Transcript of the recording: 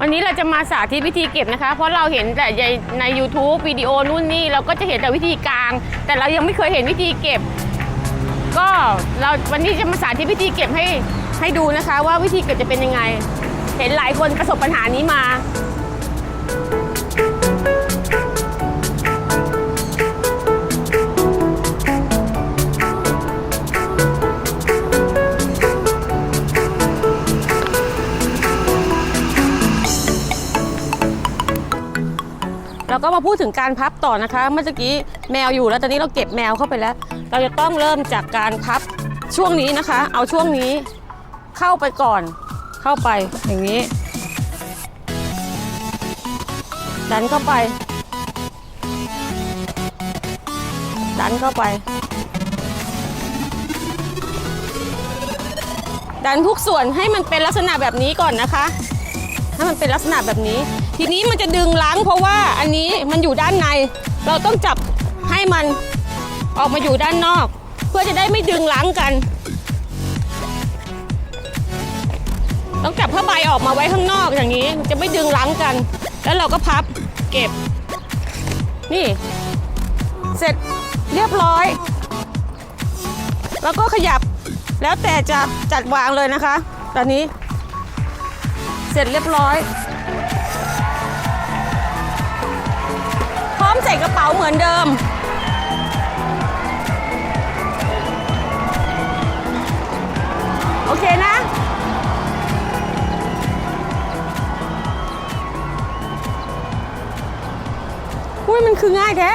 วันนี้เราจะมาสาธิตวิธีเก็บนะคะ เพราะเราเห็นแต่ใน YouTube วิดีโอนู่นนี่เราก็จะเห็นแต่วิธีกลาง แต่เรายังไม่เคยเห็นวิธีเก็บ ก็เราวันนี้จะมาสาธิตวิธีเก็บให้ให้ดูนะคะ ว่าวิธีเก็บจะเป็นยังไง เห็นหลายคนประสบปัญหานี้มา ราก็มาพูดถึงการพับต่อนะคะ เมื่อกี้แมวอยู่แล้วตอนนี้เราเก็บแมวเข้าไปแล้ว เราจะต้องเริ่มจากการพับช่วงนี้นะคะ เอาช่วงนี้เข้าไปก่อน เข้าไปอย่างนี้ ดันเข้าไป ดันเข้าไป ดันทุกส่วนให้มันเป็นลักษณะแบบนี้ก่อนนะคะ ให้มันเป็นลักษณะแบบนี้ ทีนี้มันจะดึงล้างเพราะว่าอันนี้มันอยู่ด้านใน เราต้องจับให้มันออกมาอยู่ด้านนอก เพื่อจะได้ไม่ดึงล้างกัน ต้องจับผ้าใบออกมาไว้ข้างนอกอย่างนี้ จะไม่ดึงล้างกัน แล้วเราก็พับเก็บ นี่ เสร็จเรียบร้อย แล้วก็ขยับแล้วแต่จะจัดวางเลยนะคะ ตอนนี้ ร็จเรียบร้อย พร้อมใส่กระเป๋าเหมือนเดิม โอเคนะอุ้ยมันคือง่ายแท้